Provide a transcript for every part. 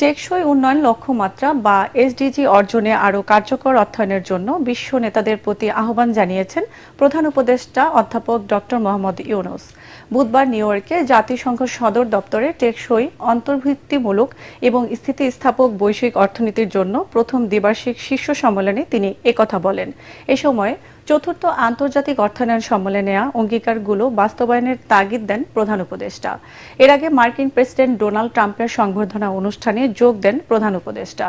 টেকসই উন্নয়ন লক্ষ্যমাত্রা বা এসডিজি অর্জনে আরও কার্যকর অর্থায়নের জন্য বিশ্ব নেতাদের প্রতি আহ্বান জানিয়েছেন প্রধান উপদেষ্টা অধ্যাপক ডক্টর মোহাম্মদ ইউনুস। বুধবার নিউ ইয়র্কে জাতিসংঘ সদর দপ্তরে টেকসই অন্তর্ভুক্তিমূলক এবং স্থিতিস্থাপক বৈশ্বিক অর্থনীতির জন্য প্রথম দ্বিবার্ষিক শীর্ষ সম্মেলনে তিনি একথা বলেন। এ সময় চতুর্থ আন্তর্জাতিক অর্থায়ন সম্মেলনে নেওয়া অঙ্গীকারগুলো বাস্তবায়নের তাগিদ দেন প্রধান উপদেষ্টা। এর আগে মার্কিন প্রেসিডেন্ট ডোনাল্ড ট্রাম্পের সংবর্ধনা অনুষ্ঠানে যোগ দেন প্রধান উপদেষ্টা।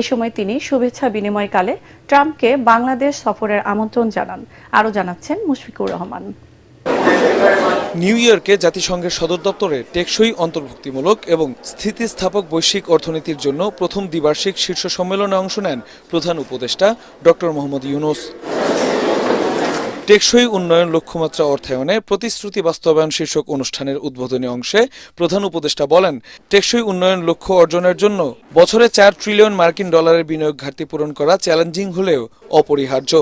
এ সময় তিনি শুভেচ্ছা বিনিময়কালে ট্রাম্পকে বাংলাদেশ সফরের আমন্ত্রণ জানান। আরও জানাচ্ছেন মুশফিকুর রহমান। নিউ ইয়র্কে জাতিসংঘের সদর দপ্তরে টেকসই অন্তর্ভুক্তিমূলক এবং স্থিতিস্থাপক বৈশ্বিক অর্থনীতির জন্য প্রথম দ্বিবার্ষিক শীর্ষ সম্মেলনে অংশ নেন প্রধান উপদেষ্টা ডক্টর মোহাম্মদ ইউনুস। টেকসই উন্নয়ন লক্ষ্যমাত্রা অর্থায়নে প্রতিশ্রুতি বাস্তবায়ন শীর্ষক অনুষ্ঠানের উদ্বোধনী অংশে প্রধান উপদেষ্টা বলেন, টেকসই উন্নয়ন লক্ষ্য অর্জনের জন্য বছরে চার ট্রিলিয়ন মার্কিন ডলারের বিনিয়োগ ঘাটতি পূরণ করা চ্যালেঞ্জিং হলেও অপরিহার্য।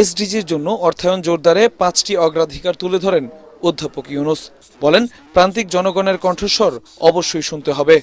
এসডিজির জন্য অর্থায়ন জোরদারে পাঁচটি অগ্রাধিকার তুলে ধরেন অধ্যাপক ইউনুস। বলেন প্রান্তিক জনগণের কণ্ঠস্বর অবশ্যই শুনতে হবে।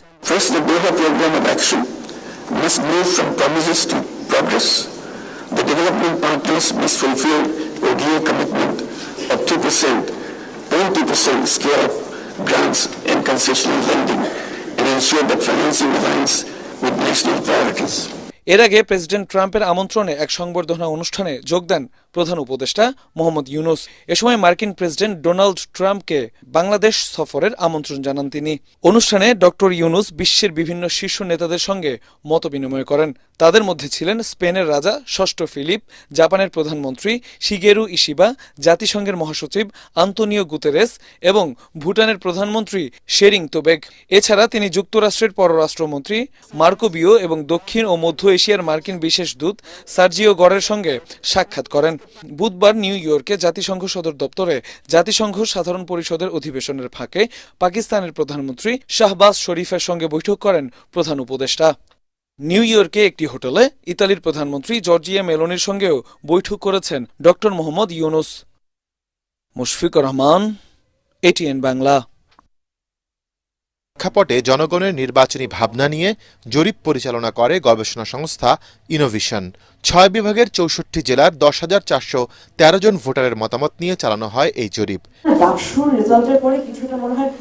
With national priorities. এর আগে প্রেসিডেন্ট ট্রাম্পের আমন্ত্রণে এক সংবর্ধনা অনুষ্ঠানে যোগ দেন প্রধান উপদেষ্টা মোহাম্মদ ইউনুস। এ সময় মার্কিন প্রেসিডেন্ট ডোনাল্ড ট্রাম্পকে বাংলাদেশ সফরের আমন্ত্রণ জানান তিনি। অনুষ্ঠানে ডক্টর ইউনুস বিশ্বের বিভিন্ন শীর্ষ নেতাদের সঙ্গে মত বিনিময় করেন। তাদের মধ্যে ছিলেন স্পেনের রাজা ষষ্ঠ ফিলিপ, জাপানের প্রধানমন্ত্রী শিগেরু ইশিবা, জাতিসংঘের মহাসচিব আন্তোনিও গুতেরেস এবং ভুটানের প্রধানমন্ত্রী শেরিং তোবেগ। এছাড়া তিনি যুক্তরাষ্ট্রের পররাষ্ট্রমন্ত্রী মার্কো বিও এবং দক্ষিণ ও মধ্য এশিয়ার মার্কিন বিশেষ দূত সার্জিও গড়ের সঙ্গে সাক্ষাৎ করেন। বুধবার নিউ ইয়র্কে জাতিসংঘ সদর দপ্তরে জাতিসংঘ সাধারণ পরিষদের অধিবেশনের ফাঁকে পাকিস্তানের প্রধানমন্ত্রী শাহবাজ শরীফের সঙ্গে বৈঠক করেন প্রধান উপদেষ্টা। নিউ ইয়র্কে একটি হোটেলে ইতালির প্রধানমন্ত্রী জর্জিয়া মেলোনির সঙ্গেও বৈঠক করেছেন ডক্টর মোহাম্মদ ইউনুস। মুশফিকুর রহমান, এটিএন বাংলা। প্রেক্ষাপটে জনগণের নির্বাচনী ভাবনা নিয়ে জরিপ পরিচালনা করে গবেষণা সংস্থা ইনোভিশন ছয় বিভাগের চৌষট্টি জেলার দশ হাজার চারশো তেরো জন ভোটারের মতামত নিয়ে চালানো হয় এই জরিপ। রেজাল্টের পরে কিছুটা মনে হয়